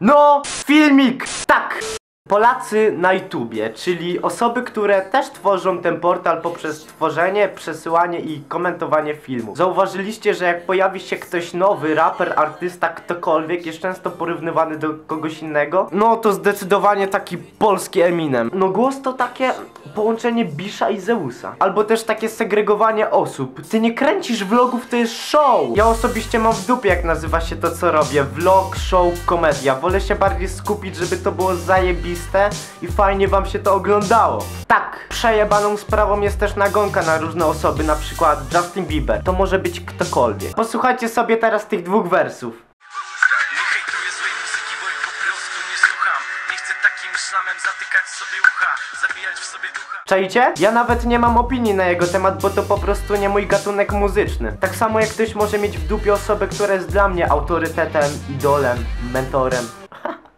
No, filmik! Tak! Polacy na YouTubie, czyli osoby, które też tworzą ten portal poprzez tworzenie, przesyłanie i komentowanie filmów. Zauważyliście, że jak pojawi się ktoś nowy, raper, artysta, ktokolwiek, jest często porównywany do kogoś innego? No to zdecydowanie taki polski Eminem. No głos to takie połączenie Bisza i Zeusa. Albo też takie segregowanie osób. Ty nie kręcisz vlogów, to jest show! Ja osobiście mam w dupie, jak nazywa się to, co robię. Vlog, show, komedia. Wolę się bardziej skupić, żeby to było zajebiste i fajnie wam się to oglądało. Tak, przejebaną sprawą jest też nagonka na różne osoby, na przykład Justin Bieber. To może być ktokolwiek. Posłuchajcie sobie teraz tych dwóch wersów. Czajcie? Ja nawet nie mam opinii na jego temat, bo to po prostu nie mój gatunek muzyczny. Tak samo jak ktoś może mieć w dupie osobę, która jest dla mnie autorytetem, idolem, mentorem.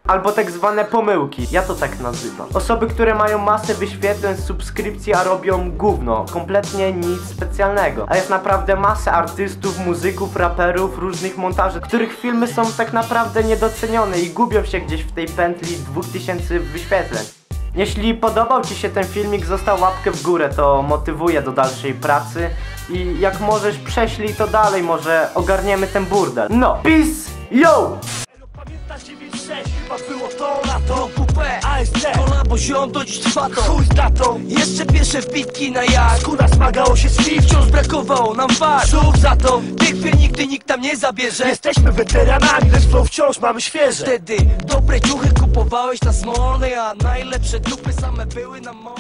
Albo tak zwane pomyłki, ja to tak nazywam. Osoby, które mają masę wyświetleń, subskrypcji, a robią gówno. Kompletnie nic specjalnego. A jest naprawdę masę artystów, muzyków, raperów, różnych montaży, których filmy są tak naprawdę niedocenione i gubią się gdzieś w tej pętli 2000 wyświetleń. Jeśli podobał Ci się ten filmik, zostaw łapkę w górę, to motywuje do dalszej pracy i jak możesz prześlij to dalej, może ogarniemy ten burdel. No, peace, yo! Pamiętasz 96, chyba było to lato Kupę, ASC, kolabo ziom do dziś trwa to. Chuj z datą. Jeszcze pierwsze wbitki na jak Skóra smagało się z piw Wciąż brakowało nam far Brzuch za to Tych chwil nigdy nikt nam nie zabierze. Jesteśmy weteranami, lecz flow wciąż mamy świeże. Wtedy dobre ciuchy kupowałeś na smolnej A najlepsze dupy same były na mall